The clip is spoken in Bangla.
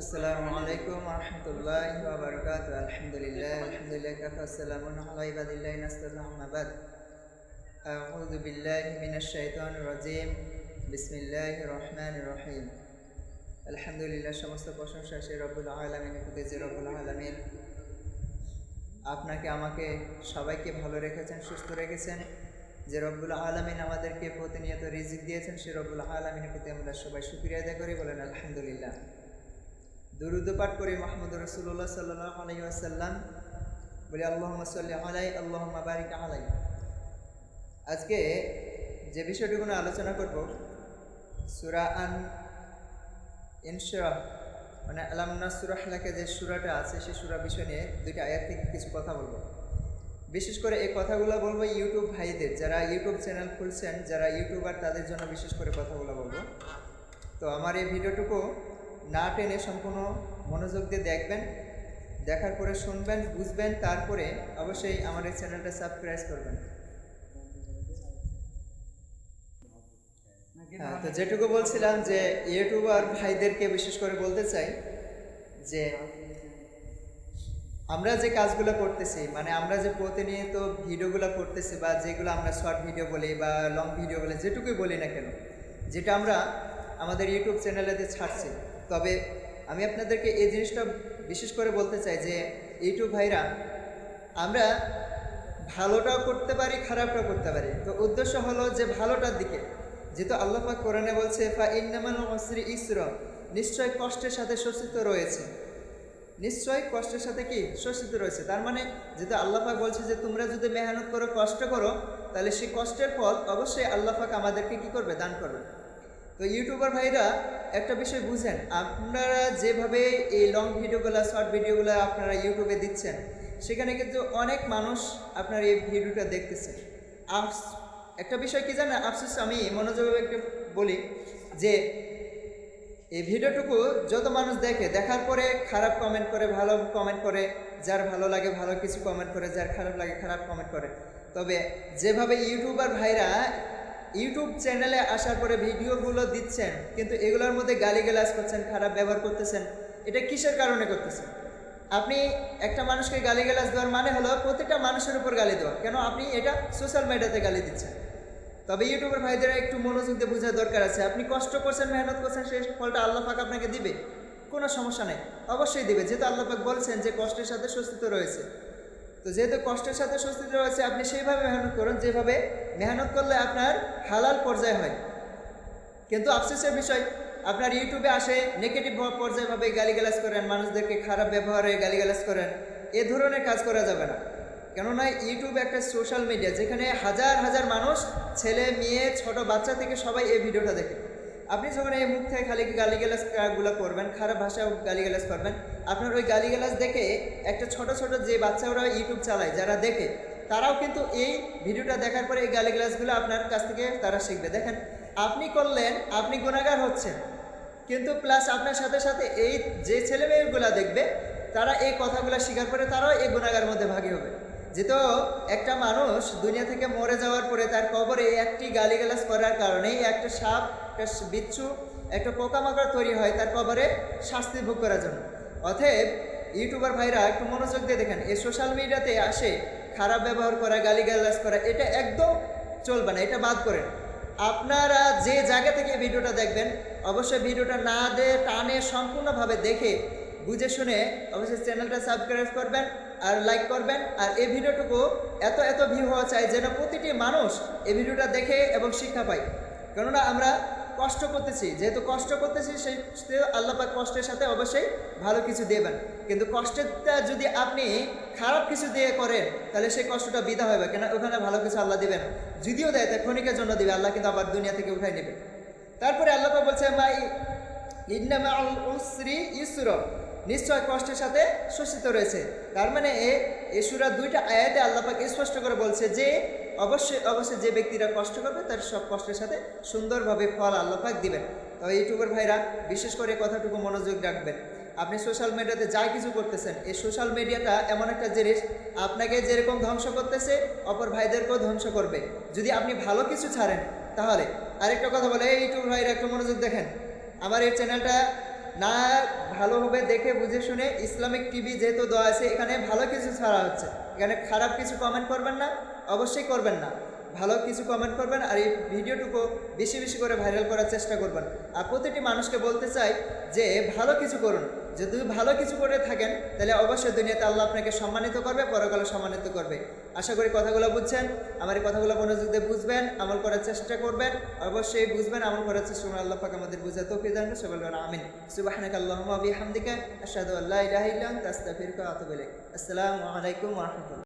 আসসালামু আলাইকুম রহমতুল্লাহ বারকাত আলহামদুলিল্লাহ আলহামদুলিল্লাহ, কাফা আসসালামু আলা ইবাদিল্লাহি নাস্তাগফিরু আম্মা বাদ আউযু বিল্লাহি মিনাশ শাইতানির রাজিম। বিসমিল্লাহির রহমানির রহিম। আলহামদুলিল্লাহ, সমস্ত প্রশংসা সেই রব্বুল আলামিনের প্রতি, যে রব্বুল আলামিন আপনাকে, আমাকে সবাইকে ভালো রেখেছেন, সুস্থ রেখেছেন। যে রব্বুল আলমিন আমাদেরকে প্রতিনিয়ত রিজিক দিয়েছেন, সে রব্বুল আলমিনের প্রতি আমরা সবাই শুক্রিয়া আদায় করি। বলেন, আলহামদুলিল্লাহ। দুরুদ পাঠ করি মাহমুদ রসুল্লাহ সাল্লাহ আলাই আসাল্লাম বলি আল্লাহ সাল্লি আলাই আল্লাহ বারিক আলাই। আজকে যে বিষয়টুকু নিয়ে আলোচনা করব, সুরা আন ইনশা মানে আলামনা সুরাহলাকে যে সুরাটা আছে সেই সুরা বিষয় নিয়ে দুইটা আয়াত থেকে কিছু কথা বলব। বিশেষ করে এই কথাগুলো বলব ইউটিউব ভাইদের, যারা ইউটিউব চ্যানেল খুলছেন, যারা ইউটিউবার তাদের জন্য বিশেষ করে কথাগুলো বলব। তো আমার এই ভিডিওটুকু না টেনে সম্পূর্ণ মনোযোগ দিয়ে দেখবেন, দেখার পরে শুনবেন, বুঝবেন, তারপরে অবশ্যই আমার এই চ্যানেলটা সাবস্ক্রাইব করবেন। হ্যাঁ তো যেটুকু বলছিলাম যে ইউটিউবার ভাইদেরকে বিশেষ করে বলতে চাই যে আমরা যে কাজগুলো করতেছি মানে আমরা যে প্রতিনিয়ত ভিডিওগুলো করতেছি বা যেগুলো আমরা শর্ট ভিডিও বলি বা লং ভিডিও বলি, যেটুকুই বলি না কেন, যেটা আমরা আমাদের ইউটিউব চ্যানেলেতে ছাড়ছি, তবে আমি আপনাদেরকে এই জিনিসটা বিশেষ করে বলতে চাই যে ইউটিউব ভাইরা, আমরা ভালোটাও করতে পারি, খারাপটাও করতে পারি। তো উদ্দেশ্য হলো যে ভালোটার দিকে। যেহেতু আল্লাপাক কোরআনে বলছে, ফা ইন্নামান ইসর নিশ্চয় কষ্টের সাথে শোষিত রয়েছে। নিশ্চয় কষ্টের সাথে কি শোষিত রয়েছে। তার মানে যেহেতু আল্লাপাক বলছে যে তোমরা যদি মেহনত করো, কষ্ট করো, তাহলে সেই কষ্টের ফল অবশ্যই আল্লাপাক আমাদেরকে কি করবে? দান করবে। তো ইউটিউবার ভাইরা একটা বিষয় বুঝেন, আপনারা যেভাবে এই লং ভিডিওগুলো শর্ট ভিডিওগুলো আপনারা ইউটিউবে দিচ্ছেন, সেখানে কিন্তু অনেক মানুষ আপনার এই ভিডিওটা দেখতেছে। আফস একটা বিষয় কি জানেন? আফসোস আমি মনোযোগভাবে একটু বলি যে এই ভিডিওটুকু যত মানুষ দেখে, দেখার পরে খারাপ কমেন্ট করে, ভালো কমেন্ট করে, যার ভালো লাগে ভালো কিছু কমেন্ট করে, যার খারাপ লাগে খারাপ কমেন্ট করে। তবে যেভাবে ইউটিউবার ভাইরা ইউটিউব চ্যানেলে আসার পরে ভিডিওগুলো দিচ্ছেন, কিন্তু এগুলোর মধ্যে গালিগালাজ করছেন, খারাপ ব্যবহার করতেছেন, এটা কিসের কারণে করতেছেন? আপনি একটা মানুষকে গালিগালাজ দেওয়ার মানে হলো প্রত্যেকটা মানুষের উপর গালি দেওয়া। কেন? আপনি এটা সোশ্যাল মিডিয়াতে গালি দিচ্ছেন। তবে ইউটিউবের ভাইদের একটু মনোযোগ দিয়ে বোঝার দরকার আছে। আপনি কষ্ট করছেন, মেহনত করছেন সেই ফলটা আল্লাহ পাক আপনাকে দিবে। কোনো সমস্যা নেই। অবশ্যই দিবে। যেহেতু আল্লাহ পাক বলছেন যে কষ্টের সাথে স্বস্তিত রয়েছে। তো যেহেতু কষ্টের সাথে স্বস্তিত রয়েছে, আপনি সেইভাবে মেহনত করুন যেভাবে মেহনত করলে আপনার হালাল পর্যায়ে হয়। কিন্তু আফসোসের বিষয়, আপনার ইউটিউবে আসে নেগেটিভ পর্যায়ভাবে গালিগালাজ করেন, মানুষদেরকে খারাপ ব্যবহারে গালিগালাজ করেন, এ ধরনের কাজ করা যাবে না। কেননা ইউটিউব একটা সোশ্যাল মিডিয়া যেখানে হাজার হাজার মানুষ, ছেলে, মেয়ে, ছোট বাচ্চা থেকে সবাই এই ভিডিওটা দেখে। আপনি যখন এই মুখ থেকে খালি গালিগালাজগুলো করবেন, খারাপ ভাষায় গালিগালাজ করবেন, আপনার ওই গালিগালাজ দেখে একটা ছোট ছোট যে বাচ্চা ওরা ইউটিউব চালায়, যারা দেখে, তারাও কিন্তু এই ভিডিওটা দেখার পরে এই গালিগালাজগুলো আপনার কাছ থেকে তারা শিখবে। দেখেন, আপনি করলেন, আপনি গুণাগার হচ্ছেন। কিন্তু প্লাস আপনার সাথে সাথে এই যে ছেলে মেয়েগুলো দেখবে, তারা এই কথাগুলো স্বীকার করে তারাও এই গুণাগার মধ্যে ভাগী হবে। যেহেতু একটা মানুষ দুনিয়া থেকে মরে যাওয়ার পরে তার কবরে একটি গালিগালাজ করার কারণেই একটা সাপ, একটা বিচ্ছু, একটা পোকামাকড় তৈরি হয় তার কবরে শাস্তি ভোগ করার জন্য। অতএব ইউটিউবার ভাইরা একটু মনোযোগ দিয়ে দেখেন, এই সোশ্যাল মিডিয়াতে আসে খারাপ ব্যবহার করা, গালিগালাজ করা, এটা একদম চলবে না, এটা বাদ করেন আপনারা যে জায়গা থেকে ভিডিওটা দেখবেন, অবশ্যই ভিডিওটা না দে টানে সম্পূর্ণভাবে দেখে বুঝে শুনে অবশ্যই চ্যানেলটা সাবস্ক্রাইব করবেন আর লাইক করবেন। আর এই ভিডিওটুকু এত এত ভিউ হওয়া চাই যেন প্রতিটি মানুষ এই ভিডিওটা দেখে এবং শিক্ষা পায়। কেননা আমরা কষ্ট করতেছি, যেহেতু কষ্ট করতেছি সেই আল্লাপাক কষ্টের সাথে অবশ্যই ভালো কিছু দেবেন। কিন্তু কষ্টেরটা যদি আপনি খারাপ কিছু দিয়ে করেন, তাহলে সেই কষ্টটা বিদা হবে কেন? ওখানে ভালো কিছু আল্লাহ দিবেন যদিও দেয়, তা ক্ষণিকের জন্য দিবে, আল্লাহ কিন্তু আবার দুনিয়া থেকে উঠাই নেবে। তারপরে আল্লাপাক বলছে, মাই ইন্নামা উসরি ইসর নিশ্চয় কষ্টের সাথে শোষিত রয়েছে। তার মানে এ সুরা দুইটা আয়াতে আল্লাপাক স্পষ্ট করে বলছে যে, অবশ্যই অবশ্যই যে ব্যক্তিরা কষ্ট করবে তার সব কষ্টের সাথে সুন্দরভাবে ফল আল্লাপাক দিবেন। তবে ইউটিউবের ভাইরা, বিশেষ করে কথাটুকু মনোযোগ রাখবেন। আপনি সোশ্যাল মিডিয়াতে যা কিছু করতেছেন, এই সোশ্যাল মিডিয়াটা এমন একটা জিনিস, আপনাকে যেরকম ধ্বংস করতেছে, অপর ভাইদেরকেও ধ্বংস করবে। যদি আপনি ভালো কিছু ছাড়েন, তাহলে আরেকটা কথা বলে, এই ইউটিউব ভাইরা, একটু মনোযোগ দেখেন। আমার এই চ্যানেলটা না ভালোভাবে দেখে বুঝে শুনে ইসলামিক টিভি যেহেতু দেওয়া আছে, এখানে ভালো কিছু ছাড়া হচ্ছে। এখানে খারাপ কিছু কমেন্ট করবেন না, অবশ্যই করবেন না। ভালো কিছু কমেন্ট করবেন আর এই ভিডিওটুকু বেশি বেশি করে ভাইরাল করার চেষ্টা করবেন। আর প্রতিটি মানুষকে বলতে চাই যে ভালো কিছু করুন। যদি ভালো কিছু করে থাকেন, তাহলে অবশ্যই দুনিয়াতে আল্লাহ আপনাকে সম্মানিত করবে পরকালে সম্মানিত করবে। আশা করি কথাগুলো বুঝছেন? আমার এই কথাগুলো মনোযোগ দিয়ে বুঝবেন, আমল করার চেষ্টা করবেন, অবশ্যই বুঝবেন, আমল করার চেষ্টা করবেন। আল্লাহ পাকে আমাদের বুঝে তো করুন, সবাই আমিন। সুবহানাকা আল্লাহ আবি হামদিকা আশহাদু আল্লাহ আসসালামু আলাইকুম রাহমাতুল্লাহ।